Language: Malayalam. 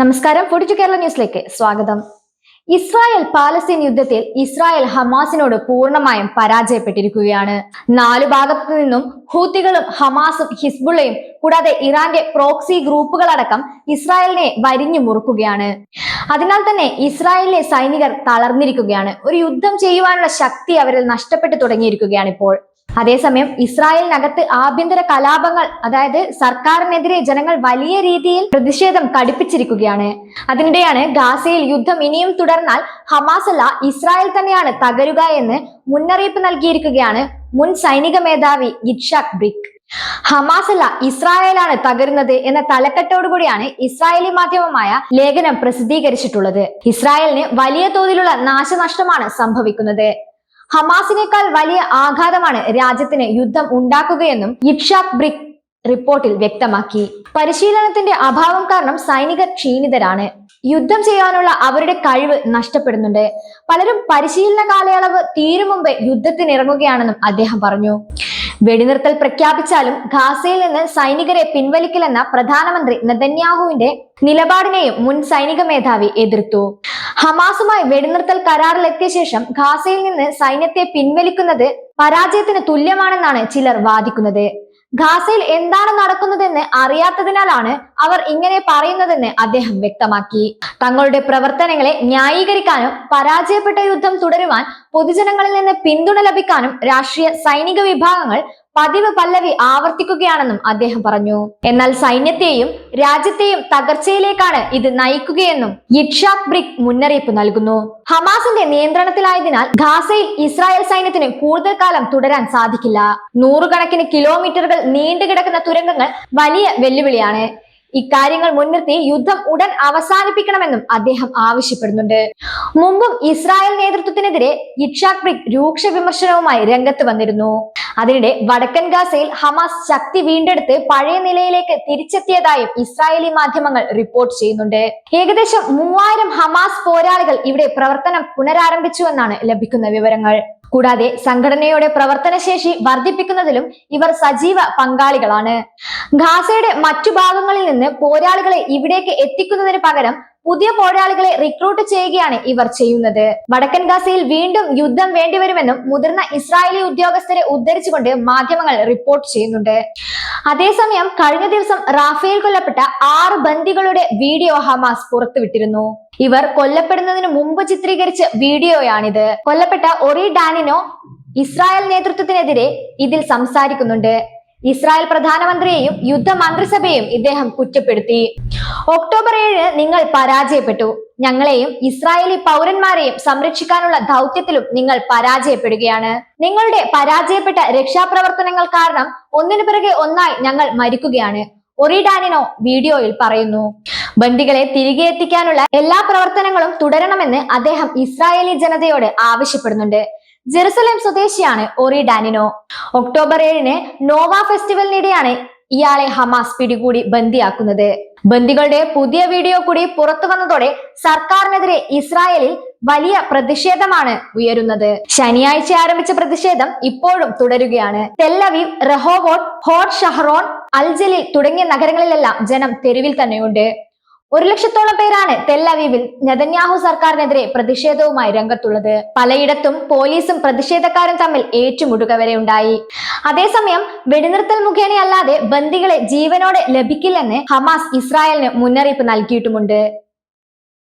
നമസ്കാരം. ഫുഡ് ടു കേരള ന്യൂസിലേക്ക് സ്വാഗതം. ഇസ്രായേൽ പാലസ്തീൻ യുദ്ധത്തിൽ ഇസ്രായേൽ ഹമാസിനോട് പൂർണമായും പരാജയപ്പെട്ടിരിക്കുകയാണ്. നാലു ഭാഗത്തു നിന്നും ഹൂത്തികളും ഹമാസും ഹിസ്ബുള്ളയും കൂടാതെ ഇറാന്റെ പ്രോക്സി ഗ്രൂപ്പുകളടക്കം ഇസ്രായേലിനെ വരിഞ്ഞു മുറുക്കുകയാണ്. അതിനാൽ തന്നെ ഇസ്രായേലിലെ സൈനികർ തളർന്നിരിക്കുകയാണ്. ഒരു യുദ്ധം ചെയ്യുവാനുള്ള ശക്തി അവരിൽ നഷ്ടപ്പെട്ടു തുടങ്ങിയിരിക്കുകയാണ് ഇപ്പോൾ. അതേസമയം ഇസ്രായേലിനകത്ത് ആഭ്യന്തര കലാപങ്ങൾ അതായത് സർക്കാരിനെതിരെ ജനങ്ങൾ വലിയ രീതിയിൽ പ്രതിഷേധം കടുപ്പിച്ചിരിക്കുകയാണ്. അതിനിടെയാണ് ഗാസയിൽ യുദ്ധം ഇനിയും തുടർന്നാൽ ഹമാസല്ല ഇസ്രായേൽ തന്നെയാണ് തകരുക എന്ന് മുന്നറിയിപ്പ് നൽകിയിരിക്കുകയാണ് മുൻ സൈനിക മേധാവി ഇറ്റ്ഷാഖ് ബ്രിക് ഹമാസല്ല ഇസ്രായേലാണ് തകരുന്നത് എന്ന തലക്കെട്ടോടുകൂടിയാണ് ഇസ്രായേലി മാധ്യമമായ ലേഖനം പ്രസിദ്ധീകരിച്ചിട്ടുള്ളത്. ഇസ്രായേലിന് വലിയ തോതിലുള്ള നാശനഷ്ടമാണ് സംഭവിക്കുന്നത്. ഹമാസിനേക്കാൾ വലിയ ആഘാതമാണ് രാജ്യത്തിന് യുദ്ധം ഉണ്ടാക്കുകയെന്നും ഇക്ഷാക് ബ്രിക് റിപ്പോർട്ടിൽ വ്യക്തമാക്കി. പരിശീലനത്തിന്റെ അഭാവം കാരണം സൈനികർ ക്ഷീണിതരാണ്. യുദ്ധം ചെയ്യാനുള്ള അവരുടെ കഴിവ് നഷ്ടപ്പെടുന്നുണ്ട്. പലരും പരിശീലന കാലയളവ് തീരും മുമ്പേ യുദ്ധത്തിനിറങ്ങുകയാണെന്നും അദ്ദേഹം പറഞ്ഞു. വെടിനിർത്തൽ പ്രഖ്യാപിച്ചാലും ഖാസയിൽ നിന്ന് സൈനികരെ പിൻവലിക്കില്ലെന്ന പ്രധാനമന്ത്രി നെതന്യാഹുവിന്റെ നിലപാടിനെയും മുൻ സൈനിക മേധാവി എതിർത്തു. ഹമാസുമായി വെടിനിർത്തൽ കരാറിലെത്തിയ ശേഷം ഖാസയിൽ നിന്ന് സൈന്യത്തെ പിൻവലിക്കുന്നത് പരാജയത്തിന് തുല്യമാണെന്നാണ് ചിലർ വാദിക്കുന്നത്. ഖാസയിൽ എന്താണ് നടക്കുന്നതെന്ന് അറിയാത്തതിനാലാണ് അവർ ഇങ്ങനെ പറയുന്നതെന്ന് അദ്ദേഹം വ്യക്തമാക്കി. തങ്ങളുടെ പ്രവർത്തനങ്ങളെ ന്യായീകരിക്കാനും പരാജയപ്പെട്ട യുദ്ധം തുടരുവാൻ പൊതുജനങ്ങളിൽ നിന്ന് പിന്തുണ ലഭിക്കാനും രാഷ്ട്രീയ സൈനിക വിഭാഗങ്ങൾ പതിവ് പല്ലവി ആവർത്തിക്കുകയാണെന്നും അദ്ദേഹം പറഞ്ഞു. എന്നാൽ സൈന്യത്തെയും രാജ്യത്തെയും തകർച്ചയിലേക്കാണ് ഇത് നയിക്കുകയെന്നും ഇഷാഖ് ബ്രിക് മുന്നറിയിപ്പ് നൽകുന്നു. ഹമാസിന്റെ നിയന്ത്രണത്തിലായതിനാൽ ഗാസയിൽ ഇസ്രായേൽ സൈന്യത്തിന് കൂടുതൽ കാലം തുടരാൻ സാധിക്കില്ല. നൂറുകണക്കിന് കിലോമീറ്ററുകൾ നീണ്ടുകിടക്കുന്ന തുരങ്കങ്ങൾ വലിയ വെല്ലുവിളിയാണ്. ഇക്കാര്യങ്ങൾ മുൻനിർത്തി യുദ്ധം ഉടൻ അവസാനിപ്പിക്കണമെന്നും അദ്ദേഹം ആവശ്യപ്പെടുന്നുണ്ട്. മുമ്പും ഇസ്രായേൽ നേതൃത്വത്തിനെതിരെ ഇഷാഖ് ബ്രിക് രൂക്ഷ വിമർശനവുമായി രംഗത്ത് വന്നിരുന്നു. അതിനിടെ വടക്കൻ ഗാസയിൽ ഹമാസ് ശക്തി വീണ്ടെടുത്ത് പഴയ നിലയിലേക്ക് തിരിച്ചെത്തിയതായും ഇസ്രായേലി മാധ്യമങ്ങൾ റിപ്പോർട്ട് ചെയ്യുന്നുണ്ട്. ഏകദേശം മൂവായിരം ഹമാസ് പോരാളികൾ ഇവിടെ പ്രവർത്തനം പുനരാരംഭിച്ചുവെന്നാണ് ലഭിക്കുന്ന വിവരങ്ങൾ. കൂടാതെ സംഘടനയുടെ പ്രവർത്തനശേഷി വർദ്ധിപ്പിക്കുന്നതിലും ഇവർ സജീവ പങ്കാളികളാണ്. ഗാസയുടെ മറ്റു ഭാഗങ്ങളിൽ നിന്ന് പോരാളികളെ ഇവിടേക്ക് എത്തിക്കുന്നതിന് പകരം പുതിയ പോരാളികളെ റിക്രൂട്ട് ചെയ്യുകയാണ് ഇവർ ചെയ്യുന്നത്. വടക്കൻ ഗാസയിൽ വീണ്ടും യുദ്ധം വേണ്ടിവരുമെന്നും മുതിർന്ന ഇസ്രായേലി ഉദ്യോഗസ്ഥരെ ഉദ്ധരിച്ചുകൊണ്ട് മാധ്യമങ്ങൾ റിപ്പോർട്ട് ചെയ്യുന്നുണ്ട്. അതേസമയം കഴിഞ്ഞ ദിവസം റാഫേൽ കൊല്ലപ്പെട്ട ആറ് ബന്ദികളുടെ വീഡിയോ ഹമാസ് പുറത്തുവിട്ടിരുന്നു. ഇവർ കൊല്ലപ്പെടുന്നതിന് മുമ്പ് ചിത്രീകരിച്ച വീഡിയോയാണിത്. കൊല്ലപ്പെട്ട ഒറി ഡാനിനോ ഇസ്രായേൽ നേതൃത്വത്തിനെതിരെ ഇതിൽ സംസാരിക്കുന്നുണ്ട്. ഇസ്രായേൽ പ്രധാനമന്ത്രിയെയും യുദ്ധ മന്ത്രിസഭയെയും ഇദ്ദേഹം കുറ്റപ്പെടുത്തി. ഒക്ടോബർ ഏഴ് നിങ്ങൾ പരാജയപ്പെട്ടു. ഞങ്ങളെയും ഇസ്രായേലി പൗരന്മാരെയും സംരക്ഷിക്കാനുള്ള ദൗത്യത്തിലും നിങ്ങൾ പരാജയപ്പെടുകയാണ്. നിങ്ങളുടെ പരാജയപ്പെട്ട രക്ഷാപ്രവർത്തനങ്ങൾ കാരണം ഒന്നിനു പിറകെ ഒന്നായി ഞങ്ങൾ മരിക്കുകയാണ്. ഒറിഡാനിനോ വീഡിയോയിൽ പറയുന്നു. ബന്ദികളെ തിരികെ എത്തിക്കാനുള്ള എല്ലാ പ്രവർത്തനങ്ങളും തുടരണമെന്ന് അദ്ദേഹം ഇസ്രായേലി ജനതയോട് ആവശ്യപ്പെടുന്നുണ്ട്. ജെറുസലേം സ്വദേശിയാണ് ഒറി ഡാനിനോ. ഒക്ടോബർ ഏഴിന് നോവ ഫെസ്റ്റിവലിനിടെയാണ് ഇയാളെ ഹമാസ് പിടികൂടി ബന്ദിയാക്കുന്നത്. ബന്ദികളുടെ പുതിയ വീഡിയോ കൂടി പുറത്തു വന്നതോടെ സർക്കാരിനെതിരെ ഇസ്രായേലിൽ വലിയ പ്രതിഷേധമാണ് ഉയരുന്നത്. ശനിയാഴ്ച ആരംഭിച്ച പ്രതിഷേധം ഇപ്പോഴും തുടരുകയാണ്. തെല്ലവീവ് റഹോവോട്ട് ഹോട്ട് ഷഹറോൺ അൽജലി തുടങ്ങിയ നഗരങ്ങളിലെല്ലാം ജനം തെരുവിൽ തന്നെയുണ്ട്. ഒരു ലക്ഷത്തോളം പേരാണ് തെല്ലവീവിൽ നെതന്യാഹു സർക്കാരിനെതിരെ പ്രതിഷേധവുമായി രംഗത്തുള്ളത്. പലയിടത്തും പോലീസും പ്രതിഷേധക്കാരും തമ്മിൽ ഏറ്റുമുട്ടുക വരെ ഉണ്ടായി. അതേസമയം വെടിനിർത്തൽ മുഖേനയല്ലാതെ ബന്ദികളെ ജീവനോടെ ലഭിക്കില്ലെന്ന് ഹമാസ് ഇസ്രായേലിന് മുന്നറിയിപ്പ് നൽകിയിട്ടുമുണ്ട്.